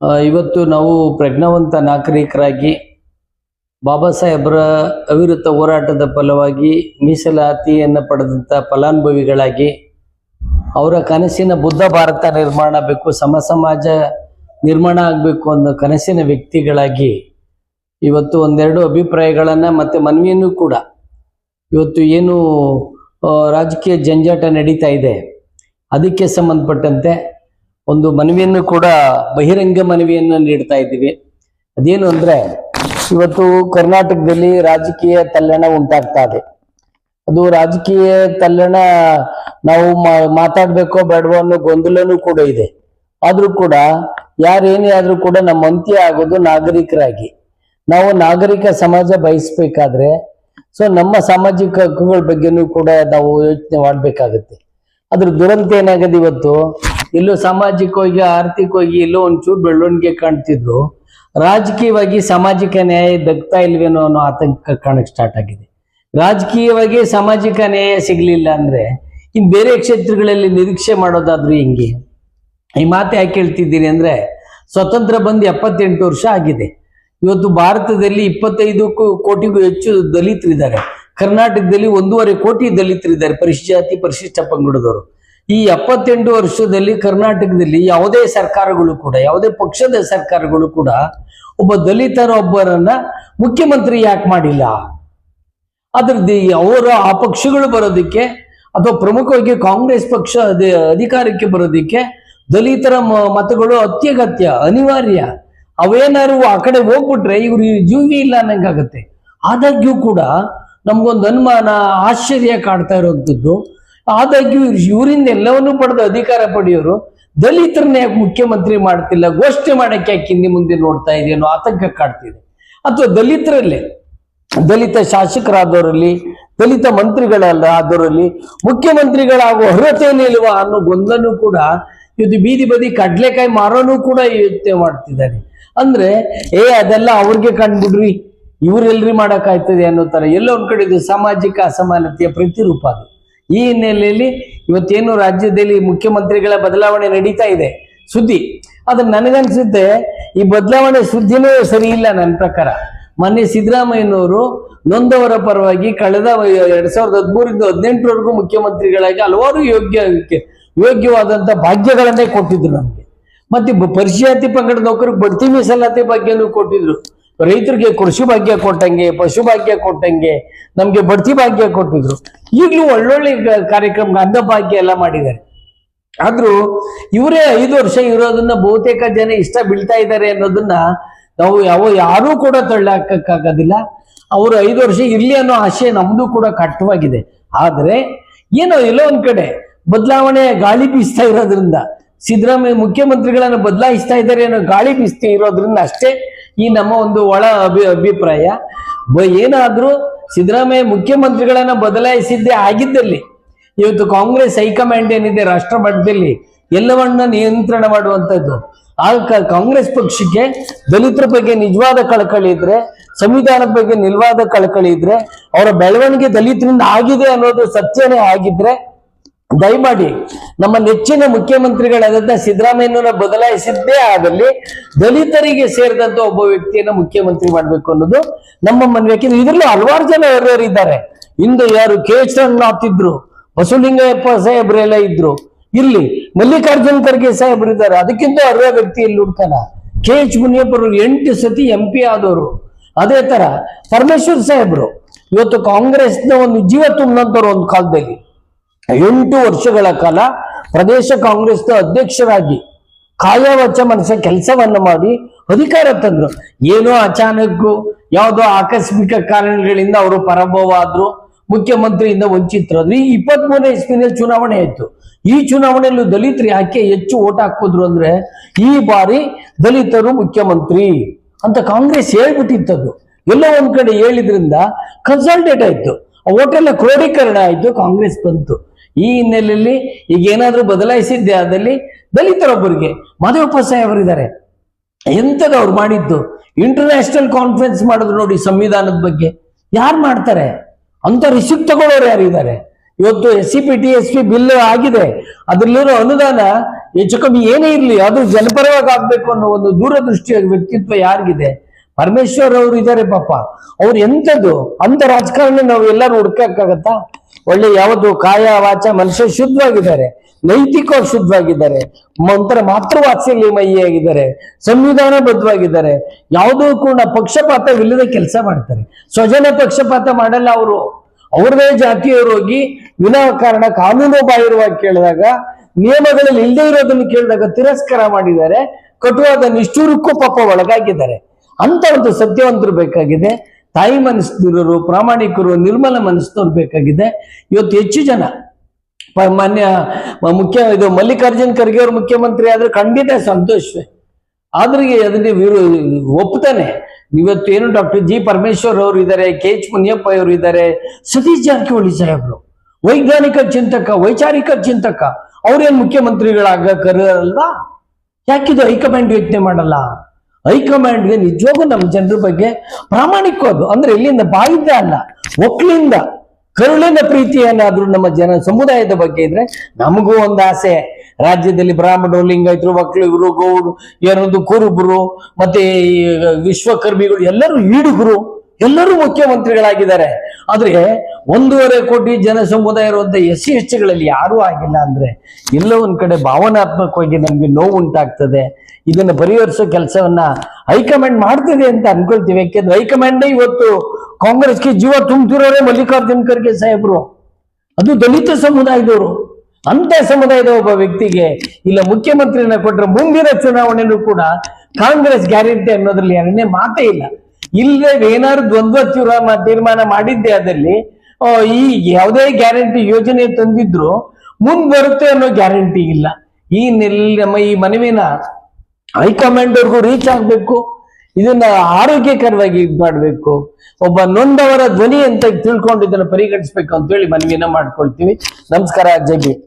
ಇವತ್ತು ನಾವು ಪ್ರಜ್ಞಾವಂತ ನಾಗರಿಕರಾಗಿ ಬಾಬಾ ಸಾಹೇಬರ ಅವಿರತ ಹೋರಾಟದ ಫಲವಾಗಿ ಮೀಸಲಾತಿಯನ್ನು ಪಡೆದಂಥ ಫಲಾನುಭವಿಗಳಾಗಿ ಅವರ ಕನಸಿನ ಬುದ್ಧ ಭಾರತ ನಿರ್ಮಾಣ ಆಗಬೇಕು, ಸಮ ಸಮಾಜ ನಿರ್ಮಾಣ ಆಗಬೇಕು ಅನ್ನೋ ಕನಸಿನ ವ್ಯಕ್ತಿಗಳಾಗಿ ಇವತ್ತು ಒಂದೆರಡು ಅಭಿಪ್ರಾಯಗಳನ್ನು ಮತ್ತು ಮನವಿಯನ್ನು ಕೂಡ ಇವತ್ತು ಏನು ರಾಜಕೀಯ ಜಂಜಾಟ ನಡೀತಾ ಇದೆ. ಅದಕ್ಕೆ ಸಂಬಂಧಪಟ್ಟಂತೆ ಒಂದು ಮನವಿಯನ್ನು ಕೂಡ, ಬಹಿರಂಗ ಮನವಿಯನ್ನು ನೀಡ್ತಾ ಇದ್ದೀವಿ. ಅದೇನು ಅಂದ್ರೆ, ಇವತ್ತು ಕರ್ನಾಟಕದಲ್ಲಿ ರಾಜಕೀಯ ತಲ್ಲಣ ಉಂಟಾಗ್ತಾ ಇದೆ. ಅದು ರಾಜಕೀಯ ತಲ್ಲಣ ನಾವು ಮಾತಾಡ್ಬೇಕೋ ಬೇಡವೋ ಅನ್ನೋ ಗೊಂದಲನೂ ಕೂಡ ಇದೆ. ಆದ್ರೂ ಕೂಡ, ಯಾರೇನೇ ಆದ್ರೂ ಕೂಡ ನಮ್ಮ ಅಂತ್ಯ ಆಗೋದು ನಾಗರಿಕರಾಗಿ. ನಾವು ನಾಗರಿಕ ಸಮಾಜ ಬಯಸ್ಬೇಕಾದ್ರೆ, ಸೊ ನಮ್ಮ ಸಾಮಾಜಿಕ ಹಕ್ಕುಗಳ ಬಗ್ಗೆನೂ ಕೂಡ ನಾವು ಯೋಚನೆ ಮಾಡ್ಬೇಕಾಗತ್ತೆ. ಅದ್ರ ದುರಂತ ಏನಾಗದೆ ಇವತ್ತು ಎಲ್ಲೋ ಸಾಮಾಜಿಕವಾಗಿ ಆರ್ಥಿಕವಾಗಿ ಎಲ್ಲೋ ಒಂಚೂರು ಬೆಳವಣಿಗೆ ಕಾಣ್ತಿದ್ರು. ರಾಜಕೀಯವಾಗಿ ಸಾಮಾಜಿಕ ನ್ಯಾಯ ದಗ್ತಾ ಇಲ್ವೇನೋ ಅನ್ನೋ ಆತಂಕ ಕಾಣಕ್ ಸ್ಟಾರ್ಟ್ ಆಗಿದೆ. ರಾಜಕೀಯವಾಗಿ ಸಾಮಾಜಿಕ ನ್ಯಾಯ ಸಿಗ್ಲಿಲ್ಲ ಅಂದ್ರೆ ಇನ್ ಬೇರೆ ಕ್ಷೇತ್ರಗಳಲ್ಲಿ ನಿರೀಕ್ಷೆ ಮಾಡೋದಾದ್ರೂ ಹೆಂಗೆ? ಈ ಮಾತು ಯಾಕೆ ಹೇಳ್ತಿದ್ದೀನಿ ಅಂದ್ರೆ ಸ್ವತಂತ್ರ ಬಂದು ಎಪ್ಪತ್ತೆಂಟು ವರ್ಷ ಆಗಿದೆ. ಇವತ್ತು ಭಾರತದಲ್ಲಿ ಇಪ್ಪತ್ತೈದು ಕೋಟಿಗೂ ಹೆಚ್ಚು ದಲಿತರಿದ್ದಾರೆ ಕರ್ನಾಟಕದಲ್ಲಿ ಒಂದೂವರೆ ಕೋಟಿ ದಲಿತರಿದ್ದಾರೆ ಪರಿಶಿಷ್ಟ ಜಾತಿ, ಪರಿಶಿಷ್ಟ ಪಂಗಡದವರು. ಈ ಎಪ್ಪತ್ತೆಂಟು ವರ್ಷದಲ್ಲಿ ಕರ್ನಾಟಕದಲ್ಲಿ ಯಾವುದೇ ಸರ್ಕಾರಗಳು ಕೂಡ, ಯಾವುದೇ ಪಕ್ಷದ ಸರ್ಕಾರಗಳು ಕೂಡ ಒಬ್ಬ ದಲಿತರೊಬ್ಬರನ್ನ ಮುಖ್ಯಮಂತ್ರಿ ಯಾಕೆ ಮಾಡಿಲ್ಲ? ಅದ್ರದ್ದು ಅವರ ಆ ಪಕ್ಷಗಳು ಬರೋದಕ್ಕೆ ಅಥವಾ ಪ್ರಮುಖವಾಗಿ ಕಾಂಗ್ರೆಸ್ ಪಕ್ಷ ಅಧಿಕಾರಕ್ಕೆ ಬರೋದಕ್ಕೆ ದಲಿತರ ಮತಗಳು ಅತ್ಯಗತ್ಯ, ಅನಿವಾರ್ಯ. ಅವೇನಾರು ಆ ಕಡೆ ಹೋಗ್ಬಿಟ್ರೆ ಇವ್ರು ಜೀವಿ ಇಲ್ಲ ಅನ್ನಂಗಾಗತ್ತೆ. ಆದಾಗ್ಯೂ ಕೂಡ ನಮ್ಗೊಂದು ಅನುಮಾನ, ಆಶ್ಚರ್ಯ ಕಾಡ್ತಾ ಇರುವಂಥದ್ದು ಆದಾಗ್ಯೂ ಇವ್ರು ಇವರಿಂದ ಎಲ್ಲವನ್ನೂ ಪಡೆದು ಅಧಿಕಾರ ಪಡೆಯೋರು ದಲಿತರನ್ನ ಯಾಕೆ ಮುಖ್ಯಮಂತ್ರಿ ಮಾಡ್ತಿಲ್ಲ, ಘೋಷಣೆ ಮಾಡಕ್ಕೆ ಯಾಕೆ ಹಿಂದೆ ಮುಂದೆ ನೋಡ್ತಾ ಇದೆ ಅನ್ನೋ ಆತಂಕ ಕಾಡ್ತಿದೆ. ಅಥವಾ ದಲಿತರಲ್ಲೇ, ದಲಿತ ಶಾಸಕರಾದವರಲ್ಲಿ, ದಲಿತ ಮಂತ್ರಿಗಳಲ್ಲ ಆದವರಲ್ಲಿ, ಮುಖ್ಯಮಂತ್ರಿಗಳಾಗುವ ಅರ್ಹತೆ ಇಲ್ವಾ ಅನ್ನೋ ಗೊಂದಲನೂ ಕೂಡ ಇದು ಬೀದಿ ಬದಿ ಕಡ್ಲೆಕಾಯಿ ಮಾರೋನು ಕೂಡ ಯೋಚನೆ ಮಾಡ್ತಿದ್ದಾರೆ ಅಂದ್ರೆ, ಏ, ಅದೆಲ್ಲ ಅವ್ರಿಗೆ ಕಂಡ್ಬಿಡ್ರಿ ಇವ್ರೆಲ್ರಿ ಮಾಡಕ್ಕಾಯ್ತದೆ ಅನ್ನೋ ತರ ಎಲ್ಲೋ ಒಂದ್ ಕಡೆ ಇದು ಸಾಮಾಜಿಕ ಅಸಮಾನತೆಯ ಪ್ರತಿರೂಪ ಅದು. ಈ ಹಿನ್ನೆಲೆಯಲ್ಲಿ ಇವತ್ತೇನು ರಾಜ್ಯದಲ್ಲಿ ಮುಖ್ಯಮಂತ್ರಿಗಳ ಬದಲಾವಣೆ ನಡೀತಾ ಇದೆ? ಸುದ್ದಿ. ಅದು ನನಗನ್ಸುತ್ತೆ, ಈ ಬದಲಾವಣೆ ಸುದ್ದಿನೂ ಸರಿ ಇಲ್ಲ ನನ್ನ ಪ್ರಕಾರ. ಮೊನ್ನೆ ಸಿದ್ದರಾಮಯ್ಯನವರು ನೊಂದವರ ಪರವಾಗಿ ಕಳೆದ ಎರಡ್ ಸಾವಿರದ ಹದಿಮೂರಿಂದ ಹದಿನೆಂಟರವರೆಗೂ ಮುಖ್ಯಮಂತ್ರಿಗಳಾಗಿ ಹಲವಾರು ಯೋಗ್ಯ ಯೋಗ್ಯವಾದಂತ ಭಾಗ್ಯಗಳನ್ನೇ ಕೊಟ್ಟಿದ್ರು ನಮಗೆ. ಮತ್ತೆ ಪರಿಶಾತಿ ಪಂಗಡ ನೌಕರಿಗೆ ಬಡ್ತಿ ಮೀಸಲಾತಿ ಬಗ್ಗೆನೂ ಕೊಟ್ಟಿದ್ರು. ರೈತರಿಗೆ ಕೃಷಿ ಭಾಗ್ಯ ಕೊಟ್ಟಂಗೆ, ಪಶು ಭಾಗ್ಯ ಕೊಟ್ಟಂಗೆ, ನಮ್ಗೆ ಬಡ್ತಿ ಭಾಗ್ಯ ಕೊಟ್ಟಿದ್ರು. ಈಗಲೂ ಒಳ್ಳೊಳ್ಳೆ ಕಾರ್ಯಕ್ರಮ ಕಾರ್ಯಕ್ರಮ ಭಾಗ್ಯ ಎಲ್ಲ ಮಾಡಿದ್ದಾರೆ. ಆದ್ರೂ ಇವರೇ ಐದು ವರ್ಷ ಇರೋದನ್ನ ಬಹುತೇಕ ಜನ ಇಷ್ಟ ಬೀಳ್ತಾ ಇದ್ದಾರೆ ಅನ್ನೋದನ್ನ ನಾವು ಯಾವ, ಯಾರೂ ಕೂಡ ತಳ್ಳಕ್ಕಾಗೋದಿಲ್ಲ ಅವರು ಐದು ವರ್ಷ ಇರ್ಲಿ ಅನ್ನೋ ಆಶೆ ನಮ್ದು ಕೂಡ ಕಟ್ಟವಾಗಿದೆ. ಆದ್ರೆ ಏನೋ ಎಲ್ಲೋ ಒಂದ್ ಕಡೆ ಬದಲಾವಣೆ ಗಾಳಿ ಬೀಸ್ತಾ ಇರೋದ್ರಿಂದ ಸಿದ್ದರಾಮಯ್ಯ ಮುಖ್ಯಮಂತ್ರಿಗಳನ್ನ ಬದಲಾಯಿಸ್ತಾ ಇದ್ದಾರೆ ಅನ್ನೋ ಗಾಳಿ ಬೀಸ್ತಾ ಇರೋದ್ರಿಂದ ಅಷ್ಟೇ ಈ ನಮ್ಮ ಒಂದು ಒಳ ಅಭಿ ಅಭಿಪ್ರಾಯ. ಏನಾದ್ರೂ ಸಿದ್ದರಾಮಯ್ಯ ಮುಖ್ಯಮಂತ್ರಿಗಳನ್ನ ಬದಲಾಯಿಸಿದ್ದೇ ಆಗಿದ್ದಲ್ಲಿ, ಇವತ್ತು ಕಾಂಗ್ರೆಸ್ ಹೈಕಮಾಂಡ್ ಏನಿದೆ ರಾಷ್ಟ್ರ ಮಟ್ಟದಲ್ಲಿ ಎಲ್ಲವನ್ನ ನಿಯಂತ್ರಣ ಮಾಡುವಂಥದ್ದು. ಆ ಕಾಂಗ್ರೆಸ್ ಪಕ್ಷಕ್ಕೆ ದಲಿತರ ಬಗ್ಗೆ ನಿಜವಾದ ಕಳಕಳಿ ಇದ್ರೆ, ಸಂವಿಧಾನದ ಬಗ್ಗೆ ನಿಲ್ವಾದ ಕಳಕಳಿ ಇದ್ರೆ, ಅವರ ಬೆಳವಣಿಗೆ ದಲಿತರಿಂದ ಆಗಿದೆ ಅನ್ನೋದು ಸತ್ಯನೇ ಆಗಿದ್ರೆ ದಯಮಾಡಿ ನಮ್ಮ ನೆಚ್ಚಿನ ಮುಖ್ಯಮಂತ್ರಿಗಳಾದಂತಹ ಸಿದ್ದರಾಮಯ್ಯನ ಬದಲಾಯಿಸಿದ್ದೇ ಆದಲ್ಲಿ ದಲಿತರಿಗೆ ಸೇರಿದಂತ ಒಬ್ಬ ವ್ಯಕ್ತಿಯನ್ನ ಮುಖ್ಯಮಂತ್ರಿ ಮಾಡ್ಬೇಕು ಅನ್ನೋದು ನಮ್ಮ ಮನವಿ. ಯಾಕೆಂದ್ರೆ ಇದರಲ್ಲೂ ಹಲವಾರು ಜನ ಯಾರ್ಯಾರು ಇದ್ದಾರೆ. ಇಂದು ಯಾರು ಕೆ ಎಚ್ ರಂಗನಾಥ್ ಇದ್ರು, ಬಸವಲಿಂಗಯ್ಯಪ್ಪ ಸಾಹೇಬ್ರೆಲ್ಲ ಇದ್ರು. ಇಲ್ಲಿ ಮಲ್ಲಿಕಾರ್ಜುನ್ ಖರ್ಗೆ ಸಾಹೇಬ್ರು ಇದ್ದಾರೆ. ಅದಕ್ಕಿಂತ ಅರ್ಹ ವ್ಯಕ್ತಿ ಇಲ್ಲಿ ಹುಡ್ಕಲ್ಲ. ಕೆ ಎಚ್ ಮುನಿಯಪ್ಪರು ಎಂಟು ಸತಿ ಎಂ ಪಿ ಆದವರು. ಅದೇ ತರ ಪರಮೇಶ್ವರ್ ಸಾಹೇಬ್ರು, ಇವತ್ತು ಕಾಂಗ್ರೆಸ್ನ ಒಂದು ಜೀವ ತುಂಬಂತವ್ರು ಒಂದು ಕಾಲದಲ್ಲಿ. ಎಂಟು ವರ್ಷಗಳ ಕಾಲ ಪ್ರದೇಶ ಕಾಂಗ್ರೆಸ್ನ ಅಧ್ಯಕ್ಷರಾಗಿ ಕಾಯವಚ ಮನಸ್ಸ ಕೆಲಸವನ್ನ ಮಾಡಿ ಅಧಿಕಾರ ತಂದ್ರು. ಏನೋ ಅಚಾನಕ್ಕು, ಯಾವುದೋ ಆಕಸ್ಮಿಕ ಕಾರಣಗಳಿಂದ ಅವರು ಪರಾಭವ ಆದ್ರು ಮುಖ್ಯಮಂತ್ರಿಯಿಂದ ವಂಚಿತರಾದ್ರು. ಈ ಇಪ್ಪತ್ತ್ ಮೂರನೇ ಚುನಾವಣೆ ಆಯ್ತು. ಈ ಚುನಾವಣೆಯಲ್ಲೂ ದಲಿತರು ಯಾಕೆ ಹೆಚ್ಚು ಓಟ್ ಹಾಕಿದ್ರು ಅಂದ್ರೆ, ಈ ಬಾರಿ ದಲಿತರು ಮುಖ್ಯಮಂತ್ರಿ ಅಂತ ಕಾಂಗ್ರೆಸ್ ಹೇಳ್ಬಿಟ್ಟಿತ್ತದು. ಎಲ್ಲೋ ಒಂದ್ ಕಡೆ ಹೇಳಿದ್ರಿಂದ ಕನ್ಸಲ್ಟೇಟ್ ಆಯ್ತು. ಓಟೆಲ್ಲ ಕ್ರೋಢೀಕರಣ ಆಯ್ತು, ಕಾಂಗ್ರೆಸ್ ಬಂತು. ಈ ಹಿನ್ನೆಲೆಯಲ್ಲಿ ಈಗ ಏನಾದ್ರೂ ಬದಲಾಯಿಸಿದ್ದೆ ಆದಲ್ಲಿ ದಲಿತರೊಬ್ಬರಿಗೆ ಮಾಧವಪ್ಪ ಸಾಹೇಬರಿದ್ದಾರೆ ಎಂಥದ್ದು ಅವ್ರು ಮಾಡಿದ್ದು? ಇಂಟರ್ನ್ಯಾಷನಲ್ ಕಾನ್ಫರೆನ್ಸ್ ಮಾಡಿದ್ರು ನೋಡಿ ಸಂವಿಧಾನದ ಬಗ್ಗೆ. ಯಾರು ಮಾಡ್ತಾರೆ? ಅಂತ ರಿಸಿಪ್ಟ್ ತಗೊಳ್ಳೋರು ಯಾರಿದ್ದಾರೆ? ಇವತ್ತು S C P T S P bill ಆಗಿದೆ. ಅದ್ರಲ್ಲಿರೋ ಅನುದಾನ ಹೆಚ್ಚು ಕಮ್ಮಿ ಏನೇ ಇರಲಿ ಅದು ಜನಪರವಾಗಿ ಆಗ್ಬೇಕು ಅನ್ನೋ ಒಂದು ದೂರದೃಷ್ಟಿಯ ವ್ಯಕ್ತಿತ್ವ ಯಾರಿಗಿದೆ? ಪರಮೇಶ್ವರ್ ಅವರು ಇದ್ದಾರೆ ಪಾಪ. ಅವ್ರು ಎಂಥದ್ದು ಅಂತ ರಾಜಕಾರಣ ನಾವು ಎಲ್ಲರೂ ಹುಡ್ಕಕ್ಕಾಗತ್ತಾ ಒಳ್ಳೆ ಯಾವುದು ಕಾಯ ವಾಚ ಮನುಷ್ಯ ಶುದ್ಧವಾಗಿದ್ದಾರೆ, ನೈತಿಕವಾಗಿ ಶುದ್ಧವಾಗಿದ್ದಾರೆ ಒಂಥರ ಸಂವಿಧಾನ ಬದ್ಧವಾಗಿದ್ದಾರೆ ಯಾವುದೂ ಕೂಡ ಪಕ್ಷಪಾತವಿಲ್ಲದೆ ಕೆಲಸ ಮಾಡ್ತಾರೆ. ಸ್ವಜನ ಪಕ್ಷಪಾತ ಮಾಡಲ್ಲ ಅವರು. ಅವ್ರದೇ ಜಾತಿಯವರು ಹೋಗಿ ವಿನಾಕಾರಣ ಕಾನೂನು ಬಾಹಿರವಾಗಿ ಕೇಳಿದಾಗ, ನಿಯಮಗಳಲ್ಲಿ ಇಲ್ಲದೆ ಇರೋದನ್ನು ಕೇಳಿದಾಗ ತಿರಸ್ಕಾರ ಮಾಡಿದ್ದಾರೆ, ಕಟುವಾದ ನಿಷ್ಠೂರಕ್ಕೂ ಪಾಪ ಒಳಗಾಗಿದ್ದಾರೆ. ಅಂತ ಒಂದು ಸತ್ಯವಂತರು ಬೇಕಾಗಿದೆ. ತಾಯಿ ಮನಸ್ಸಿರೋರು ಪ್ರಾಮಾಣಿಕರು, ನಿರ್ಮಲ ಮನಸ್ಸಿನವ್ರು ಬೇಕಾಗಿದೆ. ಇವತ್ತು ಹೆಚ್ಚು ಜನ. ಮಾನ್ಯ ಮುಖ್ಯ, ಇದು ಮಲ್ಲಿಕಾರ್ಜುನ್ ಖರ್ಗೆ ಅವರು ಮುಖ್ಯಮಂತ್ರಿ ಆದ್ರೆ ಖಂಡಿತ ಸಂತೋಷವೇ. ಆದ್ರೆ ಅದನ್ನ ವಿರೋ, ಒಪ್ತಾನೆ. ಇವತ್ತು ಏನು ಡಾಕ್ಟರ್ ಜಿ ಪರಮೇಶ್ವರ್ ಅವರು ಇದ್ದಾರೆ ಕೆ ಎಚ್ ಮುನಿಯಪ್ಪ ಅವರು ಇದ್ದಾರೆ ಸತೀಶ್ ಜಾರಕಿಹೊಳಿ ಸಾಹೇಬರು ವೈಜ್ಞಾನಿಕ ಚಿಂತಕ, ವೈಚಾರಿಕ ಚಿಂತಕ. ಅವ್ರೇನ್ ಮುಖ್ಯಮಂತ್ರಿಗಳಾಗ ಕರೆಯಲ್ಲ ಯಾಕಿದು ಹೈಕಮಾಂಡ್ ಯೋಚನೆ ಮಾಡಲ್ಲ? ಹೈಕಮಾಂಡ್ಗೆ ನಿಜವಾಗೂ ನಮ್ಮ ಜನರ ಬಗ್ಗೆ ಪ್ರಾಮಾಣಿಕವಾದ ಅಂದ್ರೆ ಇಲ್ಲಿಂದ ಬಾಯಿಂದ ಅಲ್ಲ, ಒಕ್ಲಿಂದ, ಕರುಳಿನ ಪ್ರೀತಿ ಏನಾದ್ರೂ ನಮ್ಮ ಜನ ಸಮುದಾಯದ ಬಗ್ಗೆ ಇದ್ರೆ ನಮಗೂ ಒಂದು ಆಸೆ. ರಾಜ್ಯದಲ್ಲಿ ಬ್ರಾಹ್ಮಣರು, ಲಿಂಗಾಯತರು ಒಕ್ಕಲಿಗರು ಗೌಡ್ರು, ಏನೊಂದು ಕುರುಬರು, ಮತ್ತೆ ವಿಶ್ವಕರ್ಮಿಗಳು ಎಲ್ಲರೂ ಈಡುಗರು, ಎಲ್ಲರೂ ಮುಖ್ಯಮಂತ್ರಿಗಳಾಗಿದ್ದಾರೆ. ಆದ್ರೆ ಒಂದೂವರೆ ಕೋಟಿ ಜನ ಸಮುದಾಯ ಇರುವಂತ ಎಸ್ ಸಿ ಎಸ್ ಯಾರೂ ಆಗಿಲ್ಲ ಅಂದ್ರೆ ಎಲ್ಲೋ ಒಂದ್ ಕಡೆ ಭಾವನಾತ್ಮಕವಾಗಿ ನಮ್ಗೆ ನೋವು ಉಂಟಾಗ್ತದೆ ಇದನ್ನ ಪರಿಹರಿಸೋ ಕೆಲಸವನ್ನ ಹೈಕಮಾಂಡ್ ಮಾಡ್ತಿದೆ ಅಂತ ಅನ್ಕೊಳ್ತೀವಿ. ಯಾಕೆಂದ್ರೆ ಹೈಕಮಾಂಡ್ ಇವತ್ತು ಕಾಂಗ್ರೆಸ್ಗೆ ಜೀವ ತುಂಬ್ತಿರೋರೇ ಮಲ್ಲಿಕಾರ್ಜುನ್ ಖರ್ಗೆ ಸಾಹೇಬ್ರು. ಅದು ದಲಿತ ಸಮುದಾಯದವರು. ಅಂತ ಸಮುದಾಯದ ಒಬ್ಬ ವ್ಯಕ್ತಿಗೆ ಇಲ್ಲ ಮುಖ್ಯಮಂತ್ರಿನ ಕೊಟ್ಟರೆ ಮುಂದಿನ ಚುನಾವಣೆನೂ ಕೂಡ ಕಾಂಗ್ರೆಸ್ ಗ್ಯಾರಂಟಿ ಅನ್ನೋದ್ರಲ್ಲಿ ಎರಡನೇ ಮಾತೇ ಇಲ್ಲ. ಇಲ್ಲದೆ ಏನಾದ್ರು ದ್ವಂದ್ವ ತೀರ್ಮಾನ ಮಾಡಿದ್ದೆ ಅದಲ್ಲಿ ಆ, ಈ ಯಾವುದೇ ಗ್ಯಾರಂಟಿ ಯೋಜನೆ ತಂದಿದ್ರು ಮುಂದ್ ಬರುತ್ತೆ ಅನ್ನೋ ಗ್ಯಾರಂಟಿ ಇಲ್ಲ. ಈ ನಮ್ಮ ಈ ಮನವಿನ ಹೈಕಮಾಂಡ್ ಅವ್ರಿಗೂ ರೀಚ್ ಆಗ್ಬೇಕು. ಇದನ್ನ ಆರೋಗ್ಯಕರವಾಗಿ ಮಾಡ್ಬೇಕು. ಒಬ್ಬ ನೊಂದವರ ಧ್ವನಿ ಅಂತ ತಿಳ್ಕೊಂಡು ಇದನ್ನ ಪರಿಗಣಿಸ್ಬೇಕು ಅಂತ ಹೇಳಿ ಮನವಿಯನ್ನ ಮಾಡ್ಕೊಳ್ತೀವಿ. ನಮಸ್ಕಾರ, ಜೈ ಭೀಮ್.